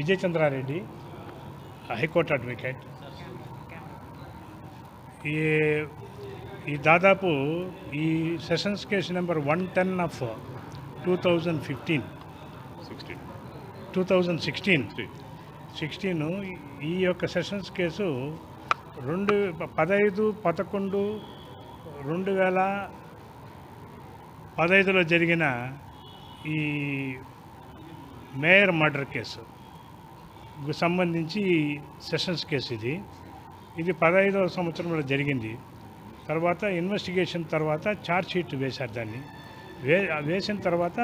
విజయచంద్రారెడ్డి high court advocate. ఈ ఈ దాదాపు ఈ sessions case number one ten of two thousand fifteen. Sixteen two thousand sixteen. Sixteen ఈ యొక్క సెషన్స్ కేసు రెండు పదహైదు పదకొండు రెండు వేల పదహైదులో జరిగిన ఈ మేయర్ మర్డర్ కేసు. సంబంధించి సెషన్స్ కేసు ఇది. ఇది పదహైదవ సంవత్సరంలో జరిగింది. తర్వాత ఇన్వెస్టిగేషన్ తర్వాత ఛార్జ్ షీట్ వేశారు దాన్ని. వే వేసిన తర్వాత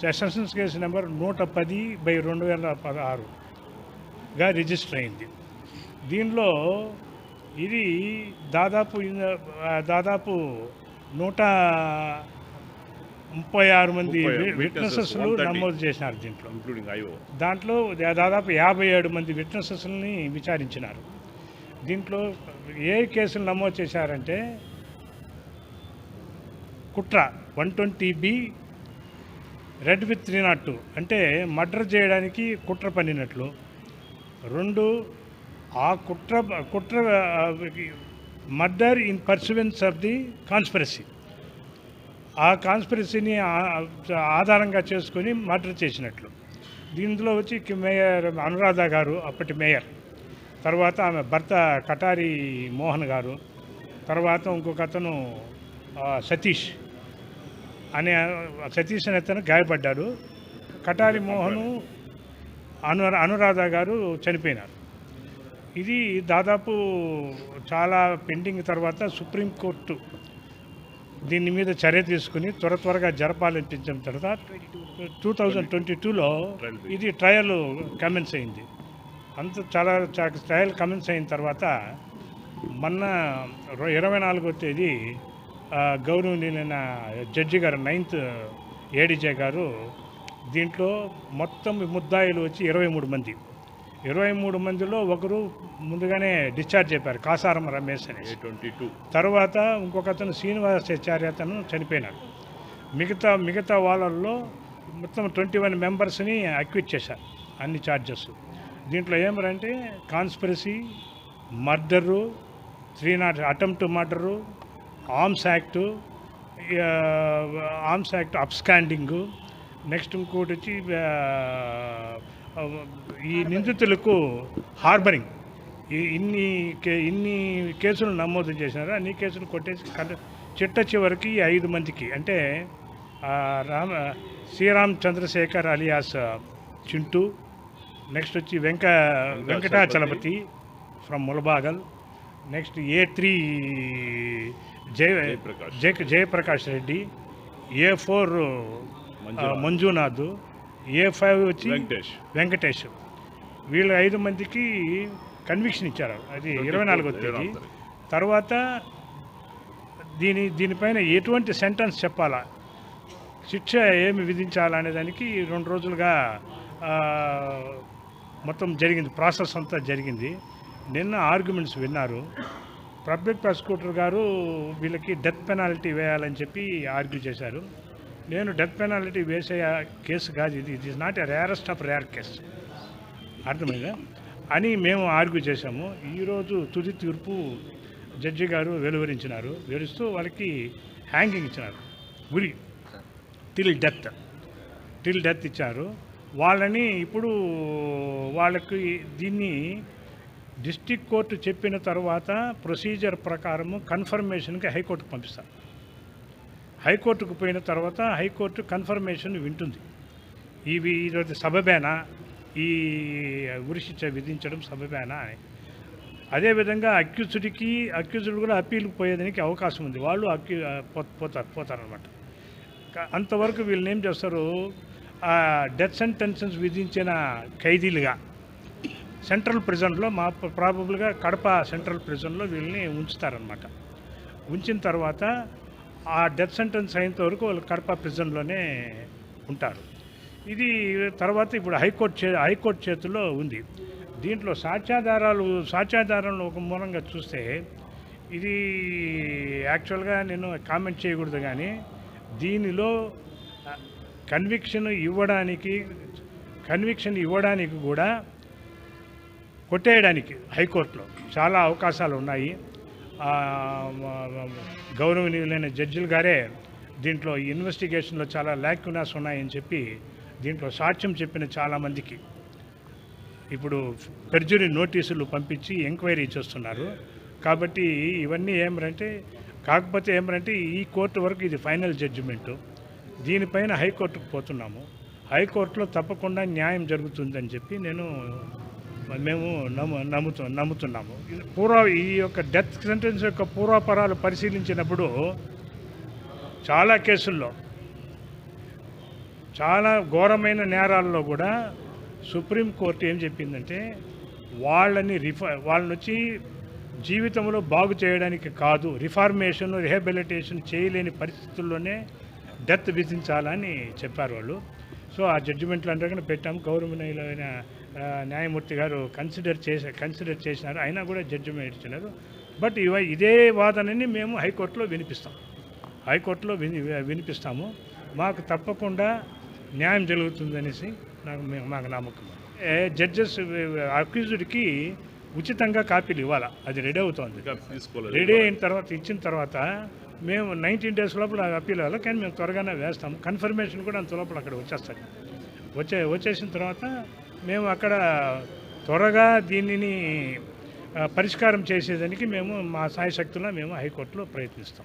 సెషన్స్ కేసు నెంబర్ నూట పది బై రెండు వేల పదహారుగా రిజిస్టర్ అయింది. దీనిలో ఇది దాదాపు దాదాపు నూట ముప్పై ఆరు మంది ముప్పై వి- witnesses, విట్నెసెస్లు 130. నమోదు చేసినారు దీంట్లో. దాంట్లో దాదాపు యాభై ఏడు మంది విట్నెసెస్ని విచారించినారు. దీంట్లో ఏ కేసులు నమోదు చేశారంటే కుట్ర one twenty B read with three not two అంటే మర్డర్ చేయడానికి కుట్ర పన్నినట్లు. రెండు ఆ కుట్ర కుట్ర murder in pursuance of the conspiracy. ఆ కాన్స్పిరసీని ఆధారంగా చేసుకొని మర్డర్ చేసినట్లు. దీంట్లో వచ్చి మేయర్ అనురాధ గారు అప్పటి మేయర్. తర్వాత ఆమె భర్త కటారి మోహన్ గారు. తర్వాత ఇంకొక అతను సతీష్. అనే సతీష్ అనే అతను గాయపడ్డాడు. కటారి మోహను అను అనురాధ గారు చనిపోయినారు. ఇది దాదాపు చాలా పెండింగ్ తర్వాత సుప్రీంకోర్టు దీని మీద చర్య తీసుకుని త్వర త్వరగా జరపాలనిపించిన తర్వాత టూ థౌజండ్ ట్వంటీ టూలో ఇది ట్రయల్ కమెన్స్ అయింది. అంత చాలా ట్రయల్ కమెన్స్ అయిన తర్వాత మొన్న ఇరవై నాలుగో తేదీ గౌరవనీయులైన జడ్జి గారు నైన్త్ ఏడీజే గారు దీంట్లో మొత్తం ముద్దాయిలు వచ్చి ఇరవై మూడు మంది. ఇరవై మూడు మందిలో ఒకరు ముందుగానే డిశ్చార్జ్ చెప్పారు కాసారం రమేష్ ఏ అనేసి ట్వంటీ టూ? తర్వాత ఇంకొక అతను శ్రీనివాసాచార్య అతను చనిపోయినాడు. మిగతా మిగతా వాళ్ళల్లో మొత్తం ట్వంటీ వన్ మెంబర్స్ని అక్విట్ చేశారు అన్ని ఛార్జెస్ దీంట్లో ఏమరంటే conspiracy murder three not attempt murder arms act arms act absconding next ఇంకోటి వచ్చి ఈ నిందితులకు హార్బరింగ్ ఇన్ని కే- ఇన్ని కేసులు నమోదు చేసినారు అన్ని కేసులు కొట్టేసి కట్ట- చిట్ట చివరికి ఈ ఐదు మందికి అంటే రామ శ్రీరామ్ చంద్రశేఖర్ అలియాస్ చింటూ నెక్స్ట్ వచ్చి Venka Venkatachalapathi from Mulbagal next A three Jaya. Jaya Jayaprakash Reddy A four Manjunath. A five వచ్చి వెంకటేష్. వెంకటేష్. వీళ్ళు ఐదు మందికి కన్విక్షన్ ఇచ్చారు. అది ఇరవై నాలుగో తేదీ. తర్వాత దీని దీనిపైన ఎటువంటి సెంటెన్స్ చెప్పాలా? శిక్ష ఏమి విధించాలా అనే దానికి రెండు రోజులుగా మొత్తం జరిగింది. ప్రాసెస్ అంతా జరిగింది. నిన్న ఆర్గ్యుమెంట్స్ విన్నారు. పబ్లిక్ ప్రాసిక్యూటర్ గారు వీళ్ళకి డెత్ పెనాల్టీ వేయాలని చెప్పి ఆర్గ్యూ చేశారు. నేను డెత్ పెనాల్టీ వేసే కేసు కాదు ఇది. It is not a rarest of rare case అర్థమైందా? అని మేము ఆర్గ్యూ చేశాము. ఈరోజు తుది తీర్పు జడ్జి గారు వెలువరించినారు. వెలుస్తూ వాళ్ళకి హ్యాంగింగ్ ఇచ్చినారు. ఉరి టిల్ డెత్ టిల్ డెత్ ఇచ్చారు. వాళ్ళని ఇప్పుడు వాళ్ళకి దీన్ని డిస్టిక్ కోర్టు చెప్పిన తర్వాత ప్రొసీజర్ ప్రకారము కన్ఫర్మేషన్కి హైకోర్టుకు పంపిస్తారు. హైకోర్టుకు పోయిన తర్వాత హైకోర్టు కన్ఫర్మేషన్ వింటుంది. ఇవి ఈరోజు సబబేనా ఈ ఉరిశిక్ష విధించడం సబబేనా అని. అదేవిధంగా అక్యూజుడికి అక్యూజుడు కూడా అప్పీల్కి పోయేదానికి అవకాశం ఉంది. వాళ్ళు అక్యూ పోతారు పోతారనమాట అంతవరకు వీళ్ళని ఏం చేస్తారు? డెత్ సెంటెన్సెస్ విధించిన ఖైదీలుగా సెంట్రల్ ప్రిజన్లో మా ప్రాబబుల్గా కడప సెంట్రల్ ప్రిజన్లో వీళ్ళని ఉంచుతారనమాట ఉంచిన తర్వాత ఆ డెత్ సెంటెన్స్ అయినంత వరకు వాళ్ళు కడప ప్రిజన్లోనే ఉంటారు. ఇది తర్వాత ఇప్పుడు హైకోర్టు చే హైకోర్టు చేతిలో ఉంది. దీంట్లో సాక్ష్యాధారాలు సాక్ష్యాధారాలను ఒక మూలంగా చూస్తే ఇది యాక్చువల్గా నేను కామెంట్ చేయకూడదు కానీ దీనిలో కన్విక్షన్ ఇవ్వడానికి కన్విక్షన్ ఇవ్వడానికి కూడా కొట్టేయడానికి హైకోర్టులో చాలా అవకాశాలు ఉన్నాయి. గౌరవనీయులైన జడ్జిలు గారే దీంట్లో ఇన్వెస్టిగేషన్లో చాలా ల్యాక్యునాస్ ఉన్నాయని చెప్పి దీంట్లో సాక్ష్యం చెప్పిన చాలామందికి ఇప్పుడు పెర్జురీ నోటీసులు పంపించి ఎంక్వైరీ చేస్తున్నారు. కాబట్టి ఇవన్నీ ఏమరంటే కాకపోతే ఏమరంటే ఈ కోర్టు వరకు ఇది ఫైనల్ జడ్జిమెంటు. దీనిపైన హైకోర్టుకు పోతున్నాము. హైకోర్టులో తప్పకుండా న్యాయం జరుగుతుందని చెప్పి నేను మేము నమ్ము నమ్ముతు నమ్ముతున్నాము. పూర్వ ఈ యొక్క డెత్ సెంటెన్స్ యొక్క పూర్వాపరాలు పరిశీలించినప్పుడు చాలా కేసుల్లో చాలా ఘోరమైన నేరాల్లో కూడా సుప్రీంకోర్టు ఏం చెప్పిందంటే వాళ్ళని రిఫా వాళ్ళని వచ్చి జీవితంలో బాగు చేయడానికి కాదు రిఫార్మేషన్ రిహాబిలిటేషన్ చేయలేని పరిస్థితుల్లోనే డెత్ విధించాలని చెప్పారు వాళ్ళు. సో ఆ జడ్జిమెంట్లు అంటే పెట్టాము. గౌరవనీయులైన న్యాయమూర్తి గారు కన్సిడర్ చేసే కన్సిడర్ చేసినారు. అయినా కూడా జడ్జిమెంట్ ఇచ్చినారు బట్ ఇవ ఇదే వాదనని మేము హైకోర్టులో వినిపిస్తాం. హైకోర్టులో విని వినిపిస్తాము. మాకు తప్పకుండా న్యాయం జరుగుతుందనేసి నాకు మేము మాకు నమ్మకం. ఏ, జడ్జెస్ అక్యూజ్డ్కి ఉచితంగా కాపీలు ఇవ్వాలి? అది రెడీ అవుతోంది. రెడీ అయిన తర్వాత ఇచ్చిన తర్వాత మేము నైన్టీన్ డేస్ లోపల అప్పీల్ అవ్వాలి కానీ మేము త్వరగానే వేస్తాము కన్ఫర్మేషన్ కూడా అంత లోపల అక్కడ వచ్చేస్తాం వచ్చే వచ్చేసిన తర్వాత మేము అక్కడ త్వరగా దీనిని పరిష్కారం చేసేదానికి మేము మా సాయశక్తులా మేము హైకోర్టులో ప్రయత్నిస్తాం.